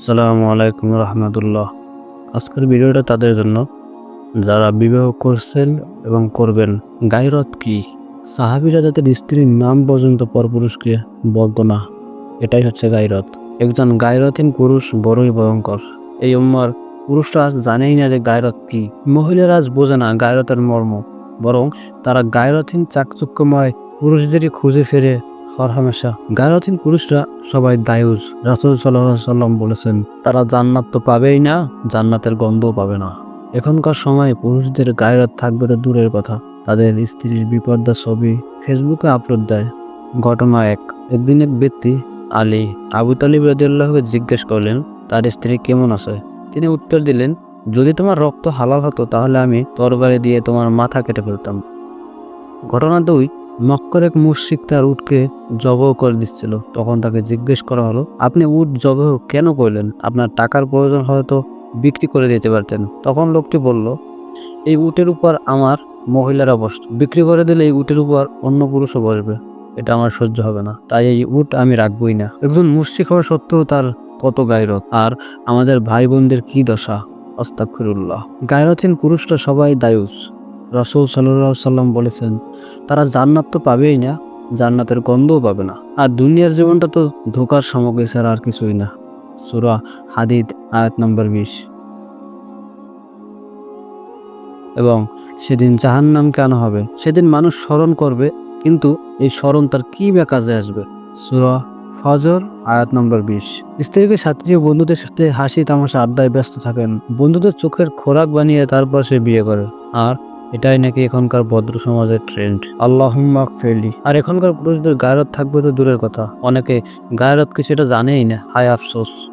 আসসালামু আলাইকুম রহমতুল্লাহ। আজকের ভিডিওটা তাদের জন্য। যারা বিবাহ করছেন এবং করবেন, গায়রত কি? সাহাবিরা যাদের স্ত্রীর নাম পর্যন্ত পরপুরুষকে বলতো না, এটাই হচ্ছে গায়রত। একজন গায়রতহীন পুরুষ বড়ই ভয়ঙ্কর। এই উম্মার পুরুষরা আজ জানেই না যে গায়রত কি। মহিলারা আজ বোঝে না গায়রতের মর্ম, বরং তারা গায়রতহীন চাকচক্যময় পুরুষদেরই খুঁজে ফেরে হরহামেশা গায়রতহীন পুরুষরা সবাই দায়ুজ রাসুল সাল্লাহ সাল্লাম বলেছেন, তারা জান্নাত তো পাবেই না, জান্নাতের গন্ধও পাবে না। এখনকার সময় পুরুষদের গায়রাত থাকবে তো দূরের কথা। তাদের স্ত্রীর বিপর্দা ছবি ফেসবুকে আপলোড দেয়। ঘটনা এক, একদিন এক ব্যক্তি, আলী আবু তালিব রাদিয়াল্লাহকে জিজ্ঞেস করলেন, তার স্ত্রী কেমন আছে? তিনি উত্তর দিলেন, যদি তোমার রক্ত হালাল হতো তাহলে আমি তরবারি দিয়ে তোমার মাথা কেটে ফেলতাম। ঘটনা দুই মক্কর এক মুশরিক তার উটকে জবহ করে দিচ্ছিল। তখন তাকে জিজ্ঞেস করা হলো, আপনি উট জবহ কেন করলেন? আপনার টাকার প্রয়োজন হয়তো বিক্রি করে দিতে পারতেন। তখন লোকটি বলল, এই উটের উপর আমার মহিলারা বসত বিক্রি করে দিলে এই উটের উপর অন্য পুরুষও বসবে। এটা আমার সহ্য হবে না। তাই এই উট আমি রাখবই না। একজন মুশরিক হওয়া সত্ত্বেও তার কত গায়রত। আর আমাদের ভাই বোনদের কি দশা? আস্তাকফিরুল্লাহ গায়রতহীন পুরুষরা সবাই দায়ুস। রসুল সাল্লাহ সাল্লাম বলেছেন, তারা জান্নাত তো পাবেই না, জান্নাতের গন্ধও পাবে না। আর দুনিয়ার জীবনটা তো ধোকার সামগ্রী ছাড়া আর কিছুই না। সুরা হাদিদ, আয়াত নম্বর বিশ। এবং সেদিন জাহান্নামকে কেন হবে? সেদিন মানুষ স্মরণ করবে, কিন্তু এই স্মরণ তার কি বা কাজে আসবে? সুরা ফজর, আয়াত নম্বর বিশ। স্ত্রীকে সাথী বন্ধুদের সাথে হাসি তামাশা আড্ডায় ব্যস্ত থাকেন। বন্ধুদের চোখের খোরাক বানিয়ে তারপর সে বিয়ে করে। আর এটাই নাকি এখনকার ভদ্র সমাজের ট্রেন্ড আল্লাহ ফেলি আর এখনকার পুরুষদের গায়রত থাকবে তো দূরের কথা। অনেকে গায়রত কি সেটা জানেই না? হায় আফসোস।